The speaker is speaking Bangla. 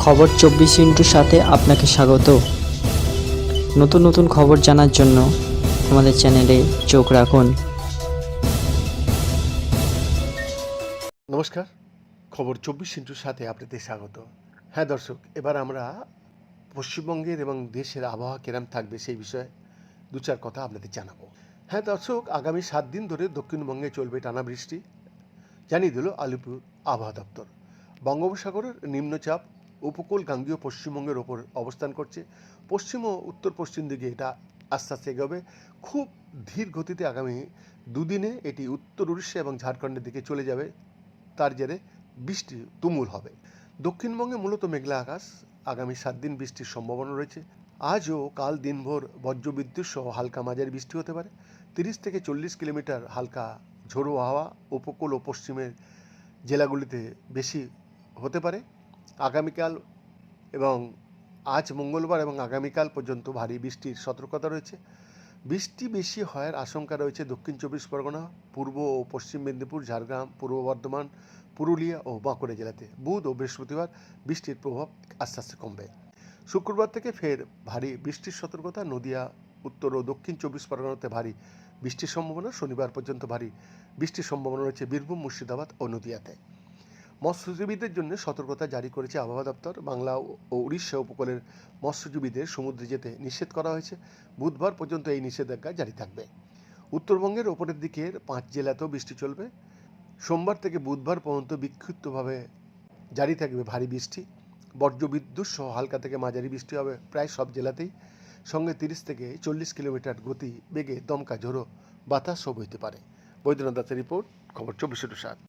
খবর চব্বিশ ইন্টুর সাথে আপনাকে স্বাগত। নতুন নতুন খবর জানার জন্য আমাদের চ্যানেলে চোখ রাখুন। নমস্কার, খবর চব্বিশ ইন্টুর সাথে আপনাদের স্বাগত। হ্যাঁ দর্শক, এবার আমরা পশ্চিমবঙ্গের এবং দেশের আবহাওয়া কেরাম থাকবে সেই বিষয়ে দু চার কথা আপনাদের জানাব। হ্যাঁ দর্শক, আগামী সাত দিন ধরে দক্ষিণবঙ্গে চলবে টানা বৃষ্টি। জানিয়ে দিল আলিপুর আবহাওয়া দপ্তর। বঙ্গোপসাগরের নিম্নচাপ উপকূল গাঙ্গীয় পশ্চিমবঙ্গের ওপর অবস্থান করছে। পশ্চিম ও উত্তর পশ্চিম দিকে এটা আস্তে আস্তে এগোবে। খুব ধীর গতিতে আগামী দুদিনে এটি উত্তর উড়িষ্যা এবং ঝাড়খণ্ডের দিকে চলে যাবে। তার জেরে বৃষ্টি তুমুল হবে। দক্ষিণবঙ্গে মূলত মেঘলা আকাশ। আগামী সাত দিন বৃষ্টির সম্ভাবনা রয়েছে। আজও কাল দিনভর বজ্রবিদ্যুৎ সহ হালকা মাঝারি বৃষ্টি হতে পারে। তিরিশ থেকে চল্লিশ কিলোমিটার হালকা ঝোড়ো হাওয়া উপকূল ও পশ্চিমের জেলাগুলিতে বেশি হতে পারে। আগামীকাল এবং আজ মঙ্গলবার এবং আগামীকাল পর্যন্ত ভারী বৃষ্টির সতর্কতা রয়েছে। বৃষ্টি বেশি হওয়ার আশঙ্কা রয়েছে দক্ষিণ চব্বিশ পরগনা, পূর্ব ও পশ্চিম মেদিনীপুর, ঝাড়গ্রাম, পূর্ব বর্ধমান, পুরুলিয়া ও বাঁকুড়া জেলাতে বুধ ও বৃহস্পতিবার বৃষ্টির প্রভাব আস্তে আস্তে কমবে। শুক্রবার থেকে ফের ভারী বৃষ্টির সতর্কতা, নদিয়া, উত্তর ও দক্ষিণ চব্বিশ পরগনাতে ভারী বৃষ্টির সম্ভাবনা, শনিবার পর্যন্ত ভারী বৃষ্টির সম্ভাবনা রয়েছে বীরভূম, মুর্শিদাবাদ ও নদিয়াতে। মৎস্যজীবীদের জন্য সতর্কতা জারি করেছে আবহাওয়া দপ্তর। বাংলা ও উড়িষ্যা উপকূলের মৎস্যজীবীদের সমুদ্রে যেতে নিষেধ করা হয়েছে। বুধবার পর্যন্ত এই নিষেধাজ্ঞা জারি থাকবে। উত্তরবঙ্গের ওপরের দিকের পাঁচ জেলাতেও বৃষ্টি চলবে। সোমবার থেকে বুধবার পর্যন্ত বিক্ষিপ্তভাবে জারি থাকবে ভারী বৃষ্টি। বজ্রবিদ্যুৎ সহ হালকা থেকে মাঝারি বৃষ্টি হবে প্রায় সব জেলাতেই। সঙ্গে তিরিশ থেকে চল্লিশ কিলোমিটার গতি বেগে দমকা ঝোড়ো বাতাসও বইতে পারে। বৈদ্যনাথ দাসের রিপোর্ট, খবর চব্বিশে সাত